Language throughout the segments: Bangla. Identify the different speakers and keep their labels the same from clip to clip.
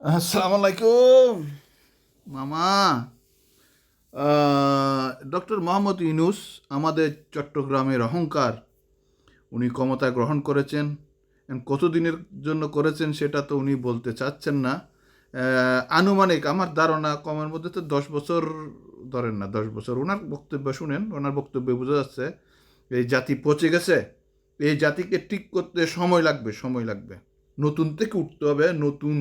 Speaker 1: আসসালামু আলাইকুম মামা ডক্টর মোহাম্মদ ইউনুস আমাদের চট্টগ্রামের অহংকার, উনি ক্ষমতা গ্রহণ করেছেন কতদিনের জন্য করেছেন সেটা তো উনি বলতে চাচ্ছেন না। আনুমানিক আমার ধারণা কমের মধ্যে তো দশ বছর ধরেন না, দশ বছর। ওনার বক্তব্য শুনেন, ওনার বক্তব্যে বোঝা যাচ্ছে, এই জাতি পচে গেছে, এই জাতিকে ঠিক করতে সময় লাগবে সময় লাগবে। নতুন থেকে উঠতে হবে, নতুন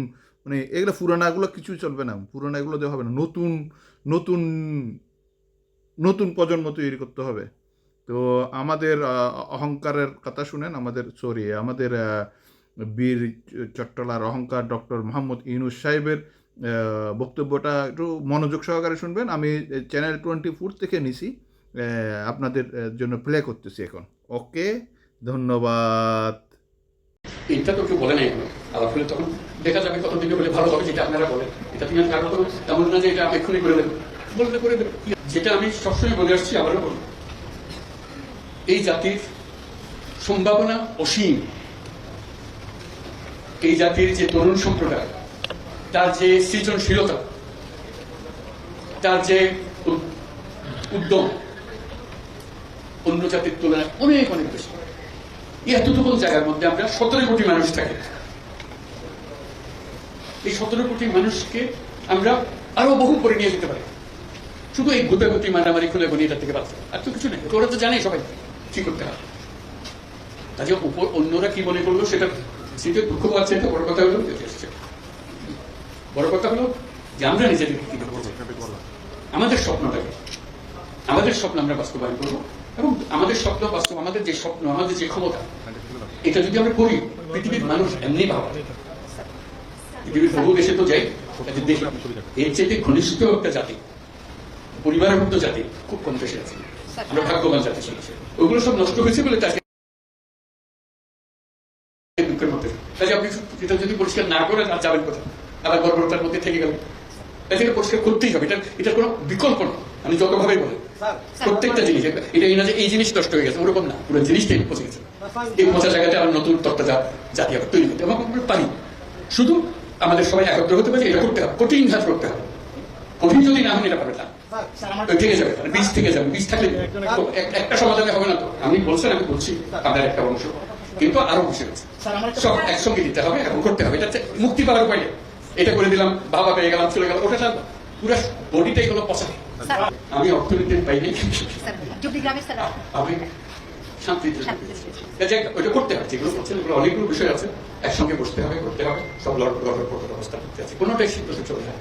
Speaker 1: মানে এগুলো পুরানাগুলো কিছুই চলবে না, পুরানাগুলো দেওয়া হবে না, নতুন নতুন নতুন প্রজন্ম তৈরি করতে হবে। তো আমাদের অহংকারের কথা শুনেন, আমাদের সরি আমাদের বীর চট্টলার অহংকার ডক্টর মোহাম্মদ ইউনুস সাহেবের বক্তব্যটা একটু মনোযোগ সহকারে শুনবেন। আমি চ্যানেল টোয়েন্টি ফোর থেকে নিছি আপনাদের জন্য প্লে করতেছি এখন। ওকে ধন্যবাদ।
Speaker 2: এটা তো কেউ বলে নাই তখন দেখা যাবে কত দিনে বলে ভালো হবে যেটা আপনারা বলেন। এটা তুমি কারণ তো তেমন না যে এটা এক্ষুনি করে দেবো। করে যেটা আমি সবসময় বলে আসছি, আবারও বলব এই জাতির সম্ভাবনা অসীম। এই জাতির যে তরুণ সম্প্রদায়, তার যে সৃজনশীলতা, তার যে উদ্যম, অন্য জাতির তুলনায় অনেক অনেক বেশি। এতটুকু জায়গার মধ্যে আমরা সতেরো কোটি মানুষ থাকি। এই সতেরো কোটি মানুষকে আমরা আরও বহু করে নিয়ে যেতে পারি। শুধু এই গুতাগুতি মারামারি খুলে গুনি এটা থেকে বাঁচতে আর তো কিছু নেই। ওরা তো জানে সবাই কি করতে হবে কাজে উপর অন্যরা কি মনে করল সেটা সেটা দুঃখ পাচ্ছে, এটা বড় কথা হলো বড় কথা হলো যে আমরা করব। আমাদের স্বপ্নটাকে আমাদের স্বপ্ন আমরা বাস্তবায়ন করব এবং আমাদের স্বপ্ন বাস্তব আমাদের যে স্বপ্ন, আমাদের যে ক্ষমতা, এটা যদি আমরা করি, পৃথিবীর মানুষ এমনি ভাবা। পৃথিবীর বহু দেশে তো যাই দেখি এর চেয়ে ঘনিষ্ঠ একটা জাতি পরিবারের মতো জাতি খুব কম দেশে আছে। আমরা ভাগ্যবান জাতি ছিল ওগুলো সব নষ্ট হয়েছে বলে তাকে দুঃখের মধ্যে কাজে আপনি এটা যদি পরিষ্কার না করেন আর যাবেন কোথায়? আবার মধ্যে থেকে গেল এটাকে পরিষ্কার করতেই হবে। এটা এটার কোনো বিকল্প না। আমি যতভাবেই বলি প্রত্যেকটা জিনিস এটা এই না যে এই জিনিস নষ্ট হয়ে গেছে ওরকম না। পুরো জিনিসটাই পচে গেছে। এই পচা জায়গাতে আবার নতুন তত্ত্ব জাতি আবার তৈরি করতে এবং পারি। শুধু আমাদের সবাই একত্র হতে পারে এটা করতে হবে কঠিন কাজ করতে হবে। কঠিন যদি না হন এটা পারবে না। থেকে যাবে বীজ থেকে যাবে বীজ থাকলে একটা সমাধানে হবে না তো। আমি বলছেন আমি বলছি আপনার একটা অংশ। কিন্তু আরও আছে। সব একসঙ্গে দিতে হবে এবং করতে হবে। এটা মুক্তি পাওয়ার উপায়। এটা করে দিলাম বাবা পেয়ে গেলাম চলে গেল ওটা পুরো বডিটাই হলো পচা। আমি অর্থনীতির
Speaker 3: স্যার।
Speaker 2: আমি শান্তিতে ওটা করতে হবে যেগুলো করছেন অনেকগুলো বিষয় আছে। একসঙ্গে বসতে হবে করতে হবে। সব করতে আছে। কোনোটাই সিদ্ধান্ত চলে যায়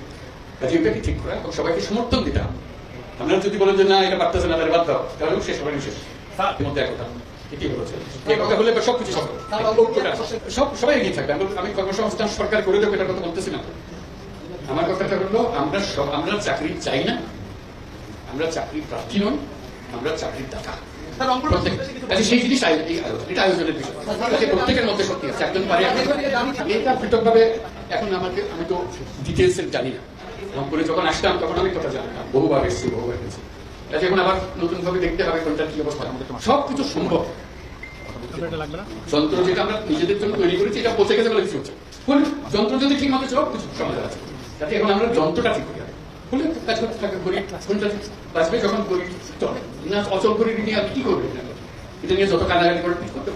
Speaker 2: কাজে ওটাকে ঠিক করা এবং সবাইকে সমর্থন দিতে হবে। আপনারা যদি বলেন যে না এটা পারতেছে না তাহলে বাদ দাও। তাহলেও শেষ হবে শেষ। এর মধ্যে একতা। কথা বলে এবার সবকিছু সব ঐক্যটা, সব সবাই এগিয়ে থাকবে। আমি- আমি কর্মসংস্থান সরকার করে দেবো এটার কথা বলতেছি না। আমার কথাটা হলো আমরা সব আমরা চাকরি চাই না। আমরা প্রার্থী নই আমরা চাকরির দাতা। প্রত্যেক- আচ্ছা, সেই জিনিস আয়োজন- এই আয়োজন, এটা আয়োজনের বিষয়। আচ্ছা, প্রত্যেকের মধ্যে সত্যি আছে একজন পারে এটা পৃথকভাবে এখন আমাকে আমি তো ডিটেলস জানি না। এবং যখন আসতাম তখন আমি কথা জানতাম। বহুবার এসেছি বহুবার এসেছি। কাজে এখন আবার নতুন ভাবে দেখতে হবে কোনটা কি অবস্থা সব কিছু সম্ভব। যন্ত্র যেটা আমরা নিজেদের জন্য তৈরি করেছি এটা পচে গেছে বলে কিছু হচ্ছে যন্ত্র যদি ঠিক মতো সব কিছু সমাধান আছে। যাতে এখন আমরা যন্ত্রটা ঠিক করি। কাজ করতে থাকে বাঁচবে যখন চলে। না, অচল নিয়ে কি এটা? নিয়ে যত কানাকানি করে ঠিক করতে।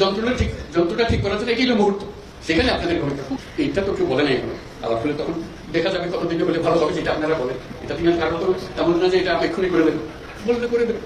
Speaker 2: যন্ত্রটা ঠিক যন্ত্রটা ঠিক করার জন্য এগিয়ে মুহূর্ত। সেখানে আপনাদের ভূমিকা এটা তো কেউ বলে নাই এখন। আবার হলে তখন দেখা যাবে কত দিনে বলে ভালো হবে, যেটা আপনারা বলেন। এটা তিনি কারণ তো তেমন না যে এটা এক্ষুনি করে দেবেন। বললে করে দেবো